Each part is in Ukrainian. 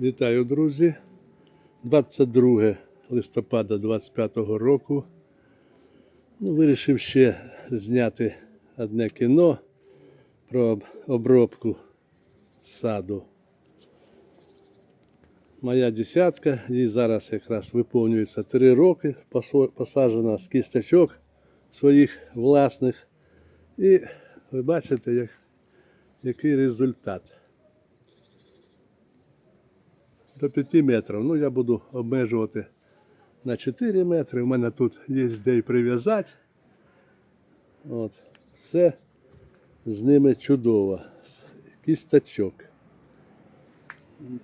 Вітаю, друзі. 22 листопада 25 року. Ну, вирішив ще зняти одне кіно про обробку саду. Моя десятка, їй зараз якраз виповнюється 3 роки, посаджена з кісточок своїх власних. І ви бачите, як, який результат. До 5 метрів. Ну, я буду обмежувати на 4 метри. У мене тут є де й прив'язати. От. Все з ними чудово. Кісточок.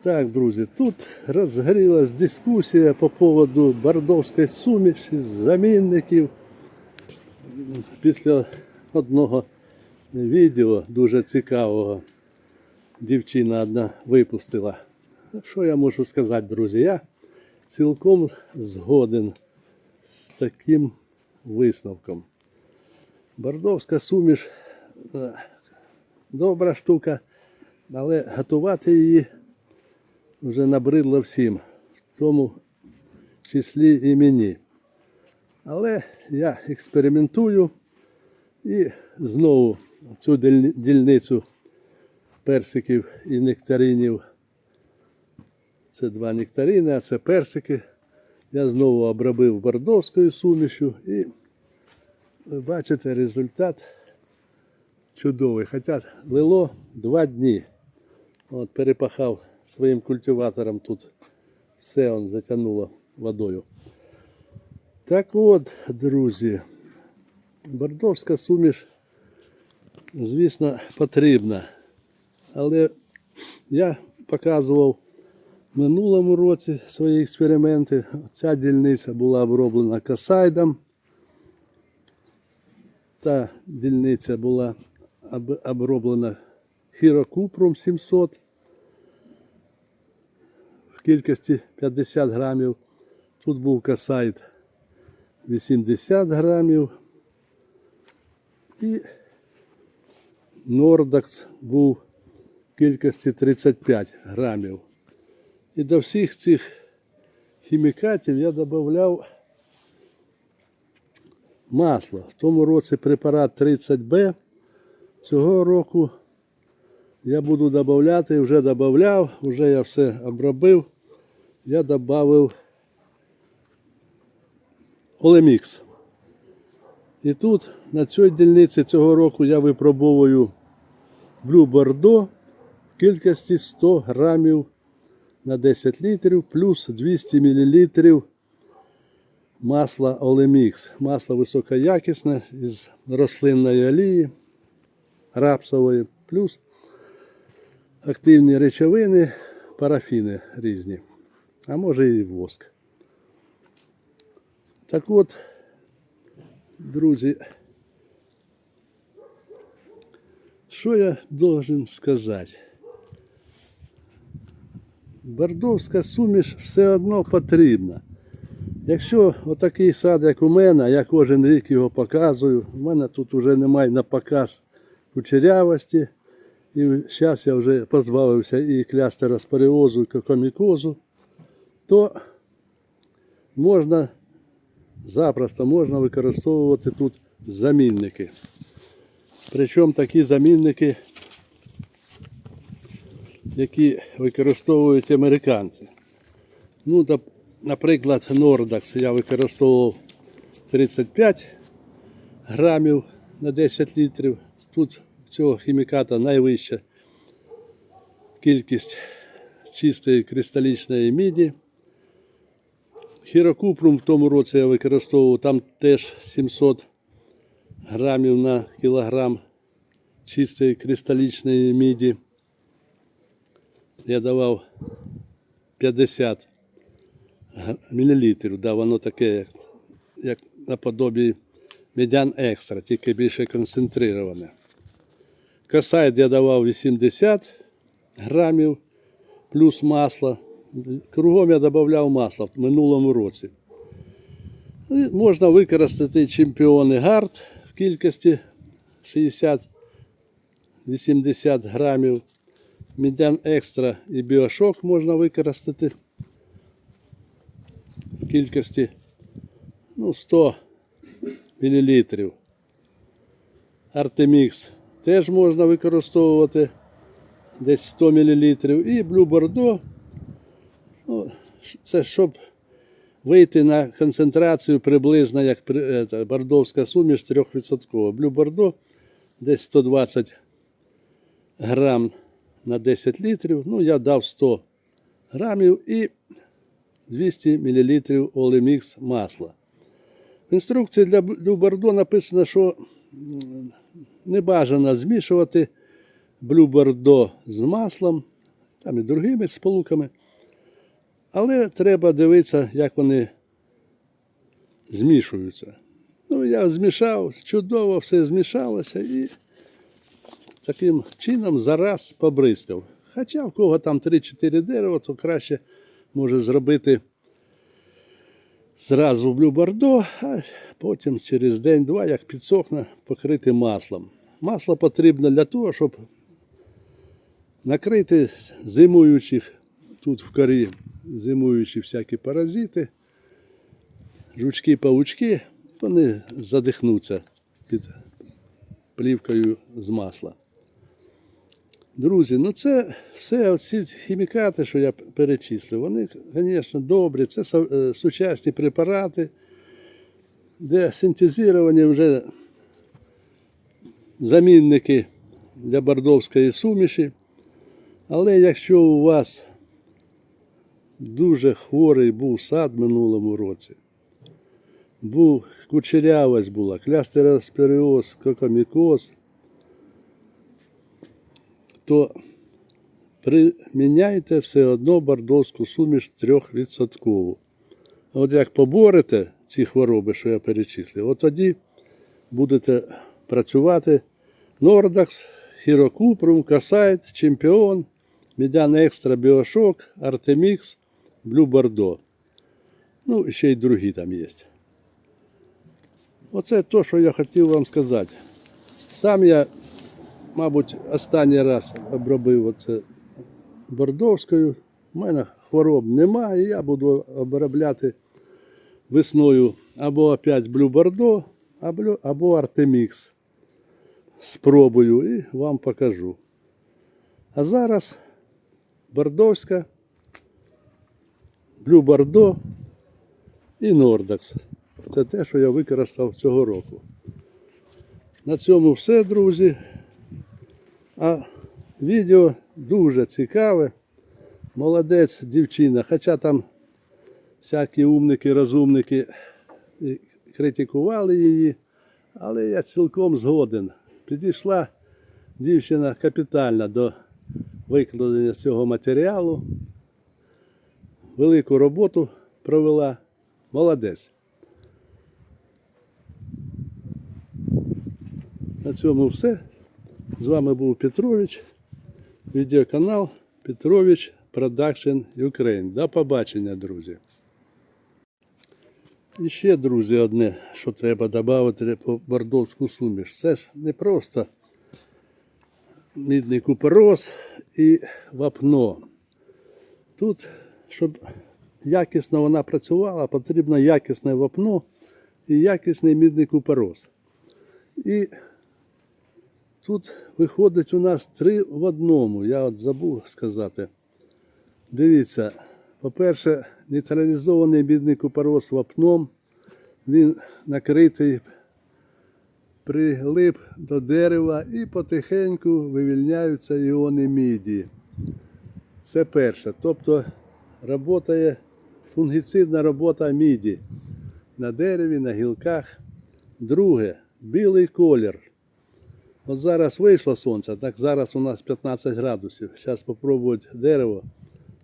Так, друзі, тут розгорілась дискусія по поводу бордовської суміші, замінників. Після одного відео дуже цікавого дівчина одна випустила. Що я можу сказати, друзі? Я цілком згоден з таким висновком. Бордовська суміш е, добра штука, але готувати її вже набридло всім, в тому числі і мені. Але я експериментую і знову цю дільницю персиків і нектаринів це два нектарини, а це персики. Я знову обробив бордовською сумішю і ви бачите результат чудовий. Хоча лило два дні. От перепахав своїм культиватором тут все он затягнуло водою. Так от, друзі, бордовська суміш, звісно, потрібна. Але я показував в минулому році свої експерименти. Ця дільниця була оброблена касайдом. Та дільниця була оброблена хірокупром 700 в кількості 50 грамів. Тут був касайд 80 грамів. І Нордакс був в кількості 35 грамів. І до всіх цих хімікатів я додавав масло. В тому році препарат 30Б. Цього року я буду додавати, вже додавав, вже я все обробив. Я додав Олемікс. І тут на цій дільниці цього року я випробовую Blue Bordeaux в кількості 100 грамів на 10 літрів плюс 200 мл масла Олемікс. Масло високоякісне із рослинної олії рапсової, плюс активні речовини, парафіни різні, а може і воск. Так от, друзі, що я должен сказати? Бордовська суміш все одно потрібна. Якщо отакий сад, як у мене, я кожен рік його показую, у мене тут вже немає на показ кучерявості. І зараз я вже позбавився і клястера споріозу, і кокомікозу, то можна запросто можна використовувати тут замінники. Причому такі замінники які використовують американці. Ну, наприклад, Nordax я використовував 35 грамів на 10 літрів. Тут цього хіміката найвища кількість чистої кристалічної міді. Хірокупрум в тому році я використовував там теж 700 грамів на кілограм чистої кристалічної міді я давав 50 мл, да, воно таке, як, наподобі медян екстра, тільки більше концентроване. Касайд я давав 80 грамів плюс масло. Кругом я додавав масло в минулому році. І можна використати чемпіони гард в кількості 60-80 грамів. Медян екстра і біошок можна використати в кількості ну, 100 мл. Артемікс теж можна використовувати десь 100 мл. І Blue Bordeaux. Ну, це щоб вийти на концентрацію приблизно як ета, бордовська суміш 3%. Blue Bordeaux десь 120 грам на 10 літрів. Ну, я дав 100 грамів і 200 мл олемікс масла. В інструкції для Bordeaux написано, що не бажано змішувати Bordeaux з маслом, там і другими сполуками. Але треба дивитися, як вони змішуються. Ну, я змішав, чудово все змішалося і таким чином зараз побризкав. Хоча в кого там 3-4 дерева, то краще може зробити зразу в Bordeaux, а потім через день-два, як підсохне, покрити маслом. Масло потрібно для того, щоб накрити зимуючих тут в корі, зимуючі всякі паразити, жучки, паучки, вони задихнуться під плівкою з масла. Друзі, ну це все оці хімікати, що я перечислив, вони, звісно, добрі. Це е, сучасні препарати, де синтезовані вже замінники для бордовської суміші. Але якщо у вас дуже хворий був сад в минулому році, був кучерявость була, клястеросперіоз, кокомікоз, то приміняйте все одно бордовську суміш 3%. От як поборете ці хвороби, що я перечислив, от тоді будете працювати Нордакс, Хірокупрум, Касайт, Чемпіон, Медян Екстра, Біошок, Артемікс, Блю Бордо. Ну, ще й другі там є. Оце те, що я хотів вам сказати. Сам я, мабуть, останній раз обробив оце бордовською. У мене хвороб немає, я буду обробляти весною або опять Блю Бордо, або, Артемікс. Спробую і вам покажу. А зараз бордовська, Блю Бордо і Нордакс. Це те, що я використав цього року. На цьому все, друзі. А відео дуже цікаве. Молодець дівчина. Хоча там всякі умники, розумники критикували її, але я цілком згоден. Підійшла дівчина капітально до викладення цього матеріалу. Велику роботу провела. Молодець. На цьому все. З вами був Петрович. Відеоканал Петрович Production Ukraine. До побачення, друзі. І ще, друзі, одне, що треба додати по бордовську суміш. Це ж не просто мідний купероз і вапно. Тут, щоб якісно вона працювала, потрібно якісне вапно і якісний мідний купероз. І тут виходить у нас три в одному. Я от забув сказати. Дивіться, по-перше, нейтралізований мідний купорос вапном, він накритий, прилип до дерева і потихеньку вивільняються іони міді. Це перше. Тобто працює фунгіцидна робота міді на дереві, на гілках. Друге, білий колір. От зараз вийшло сонце, так зараз у нас 15 градусів. Зараз спробувати дерево,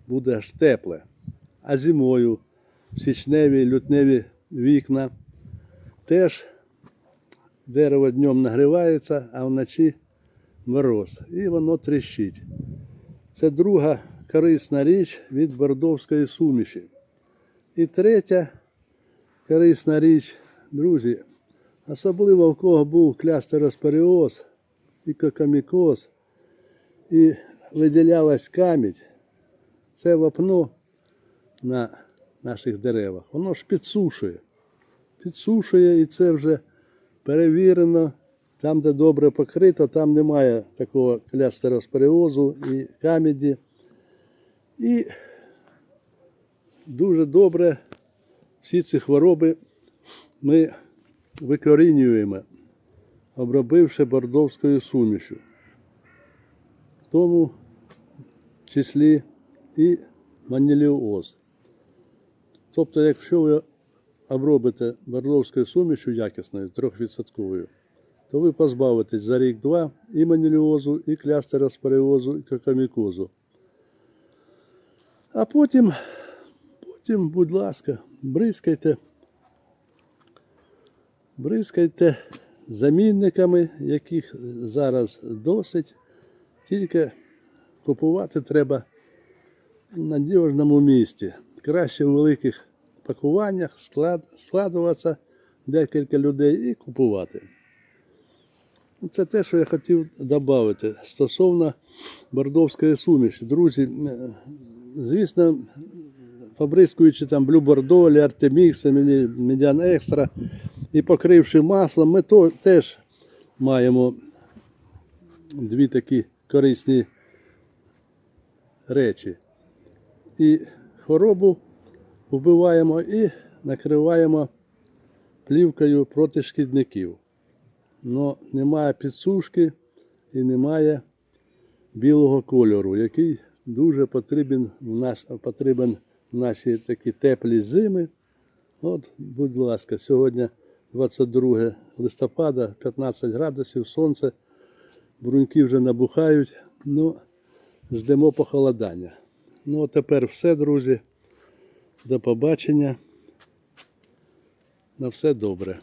буде аж тепле. А зимою в січневі, лютневі вікна теж дерево днем нагрівається, а вночі мороз. І воно тріщить. Це друга корисна річ від бордовської суміші. І третя корисна річ, друзі, особливо в кого був клястероспоріоз і кокомікоз, і виділялась камідь, це вапно на наших деревах, воно ж підсушує. Підсушує і це вже перевірено. Там, де добре покрито, там немає такого клястеросперіозу і каміді. І дуже добре всі ці хвороби ми викорінюємо, обробивши бордовською сумішю. В тому числі і маніліоз. Тобто, якщо ви обробите бордовською сумішю якісною, 3%, то ви позбавитесь за рік-два і маніліозу, і клястероспоріозу, і кокомікозу. А потім, потім, будь ласка, бризкайте, бризкайте замінниками, яких зараз досить. Тільки купувати треба в надіжному місці. Краще в великих пакуваннях склад, складуватися декілька людей і купувати. Це те, що я хотів додати стосовно бордовської суміші. Друзі, е, звісно, побризкуючи там Blue Bordeaux, Артемікс, Медіан Екстра і покривши маслом, ми то, теж маємо дві такі корисні речі. І хворобу вбиваємо і накриваємо плівкою проти шкідників. Но немає підсушки і немає білого кольору, який дуже потрібен в, наш, потрібен наші такі теплі зими. От, будь ласка, сьогодні 22 листопада, 15 градусів, сонце, бруньки вже набухають. Ну, ждемо похолодання. Ну, а тепер все, друзі. До побачення. На все добре.